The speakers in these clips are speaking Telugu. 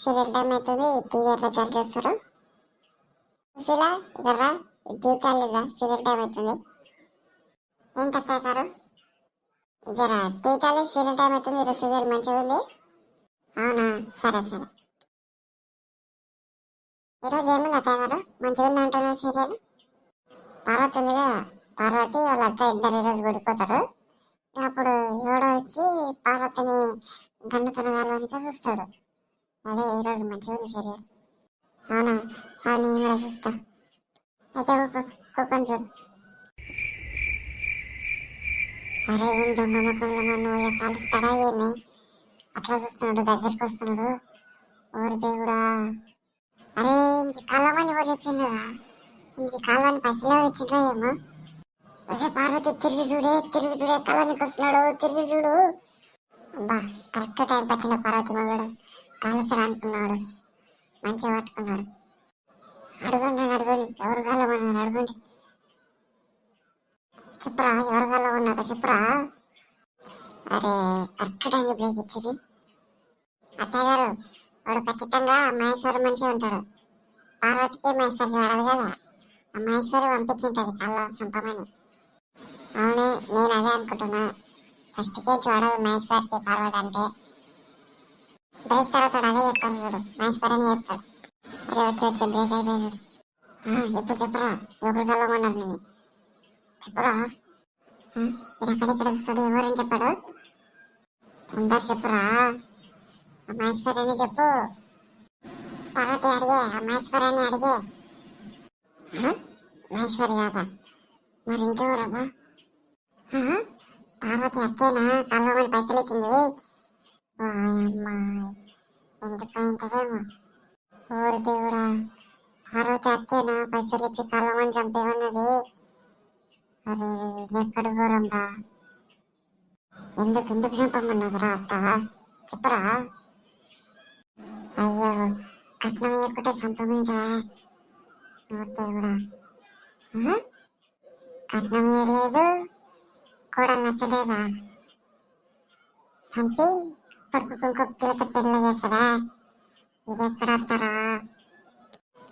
సీరియల్ టైం అవుతుంది టీవీ ఎట్లా చాలు చేస్తారు. సుశీల ఇదర్రా టీవీ లేదా సీరియల్ టైం అవుతుంది ఏంటి అత్తయ్య గారు? జరా టీవీ చాలే సీరియల్ టైం అవుతుంది ఈరోజు సీరియల్ మంచిగా ఉంది? అవునా? సరే సరే. ఈరోజు ఏముంది అత్తయ్య గారు? మంచిగా ఉంది అంటున్నారు సీరియల్? పార్వతి ఉంది కదా? పార్వతి వాళ్ళ అత్త ఇద్దరు ఈరోజు గుడిపోతారు అప్పుడు ఎవడో వచ్చి పార్వతిని గన్నుతున్న వాళ్ళనికి చూస్తాడు. అదే ఈరోజు మంచిగా ఉంది సీరియల్ అవునా? ఆ నేను కూడా చూస్తా. అయితే కుక్కని చూడు. అరే ఏం దొంగ ముఖంలో నన్ను ఇక కలుస్తాడా ఏమి అట్లా చూస్తున్నాడు దగ్గరికి వస్తున్నాడు. ఓరి దేవుడా. అరే ఇంక కాలమని కూడా చెప్పిండ్రా ఇంక కాలమని పసిలో ఎవరు ఏమో? అసలు పార్వతి తిరిగి చూడే తిరిగి చూడే కాలానికి వస్తున్నాడు తిరిగి చూడు. అబ్బా కరెక్ట్ టైం వచ్చిన పార్వతి మగడు. కాలుసరా అనుకున్నాడు మంచిగా పట్టుకున్నాడు. అడగండి అడగండి. ఎవరు కాలమన్నారు అడగండి. చెప్పరా ఎవరు కాలమన్నారా చెప్పరా? అరే కరెక్ట్ టైం బ్రేక్ ఇచ్చింది. అత్తయ్య గారు వాడు ఖచ్చితంగా మహేశ్వరి మనిషి ఉంటాడు. పార్వతికి మహేశ్వరికి వాడదు కదా. ఆ మహేశ్వరి పంపించింటది కళ్ళ సంపమని. అవునే నేను అదే అనుకుంటున్నా. ఫస్ట్ కేజ్ వాడదు మహేశ్వరికి పార్వతి అంటే. బ్రేక్ తర్వాత అదే చెప్తాను చూడు మహేశ్వరి అని చెప్తాడు అరే వచ్చి వచ్చి బ్రేక్ అయిపోయి చూడు ఆ, చెప్పరా? ఎవరు కలవమన్నారు నేను చెప్పరా ఆ, ఇక్కడ అక్కడిక్కడ చూస్తాడు ఎవరని చెప్పాడు తొందర చెప్పురా ఆ మహేశ్వరిని చెప్పు పార్వతి అడిగే ఆ మహేశ్వరిని అడిగే మహేశ్వరి కాదా మరి ఇంకెవరమ్మా పార్వతి అత్తేనా కళ్ళమని పైసలు ఇచ్చింది వాయమ్మా ఎందుకు అయింటదేమో ఓరి దేవుడా పార్వతి అత్తేనా పైసలు ఇచ్చి కళ్ళమని చంపేమన్నది అరే ఎక్కడ ఘోరంరా ఎందుకు ఎందుకు చంపమన్నదిరా అత్త చెప్పరా? అయ్యో కట్నం ఇవ్వకుంటే చంపమించరా ఓ దేవుడా కట్నం ఇవ్వలేదు కూడా నచ్చలేదా? చంపి. కొడుకు ఇంకొక పిల్లతో పెళ్ళి చేస్తారా ఇది ఎక్కడ వస్తారా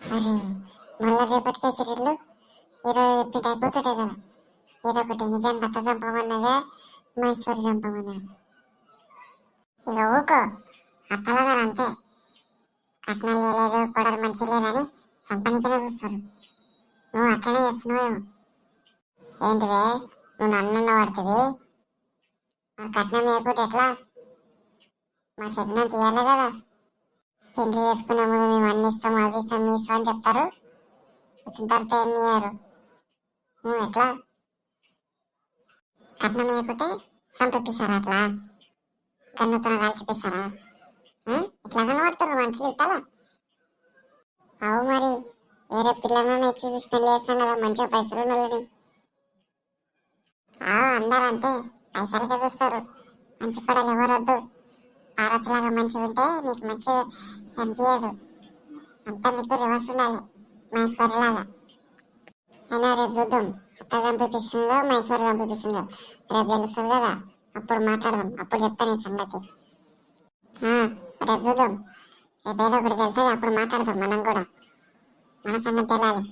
మరి మళ్ళీ రేపటికే సిరిల్లు ఈరోజు ఎప్పుడు అయిపోతుంది కదా ఏదో ఒకటి నిజంగా భర్త చంపమన్నదే మహేశ్వరి చంపమన్నది ఇక ఊకో అత్తలాగా అంతే కట్నాలు చేయలేదు కొడలు మంచి లేదని సంపనికనే చూస్తారు నువ్వు అట్లనే చేస్తున్నావేమో ఏంటిదే నువ్వు నన్ను పడుతుంది కట్నం లేకపోతే ఎట్లా మా చెప్పినంత తీయాలి కదా. పెళ్ళి చేసుకునే ముందు మేము అన్ని ఇస్తాం అవి ఇస్తాం మీ ఇస్తాం అని చెప్తారు. వచ్చిన తర్వాత ఏం ఇయ్యారు? ఎట్లా? కట్నం లేకపోతే సంతపిస్తారా అట్లా? కన్నుతో కలిసిపిస్తారా ఇట్లా కనబడతారు మనుషులు ఇస్తారా అవు మరి వేరే పిల్లలను ఇచ్చి చూసి పెళ్ళి చేస్తాం కదా మంచిగా పైసలు ఉన్నది ఆ, అందరూ అంతే పైసలకే చూస్తారు. మంచి కూడా ఎవరొద్దు. పార్వతిలాగా మంచిగా ఉంటే నీకు మంచిగా అనిపించదు అంతా నీకు రివర్స్ ఉండాలి. మహేశ్వరిలాగా. అయినా రేపు చూద్దాం. అత్త చంపిస్తుందో మహేశ్వరి చంపిస్తుందో రేపు తెలుస్తుంది కదా? అప్పుడు మాట్లాడదాం. అప్పుడు చెప్తాను ఈ సంగతి. రేపు చూద్దాం. రేపు ఏదో ఒకటి తెలుస్తుంది అప్పుడు మాట్లాడదాం మనం కూడా. మన సంగతి తెలియాలి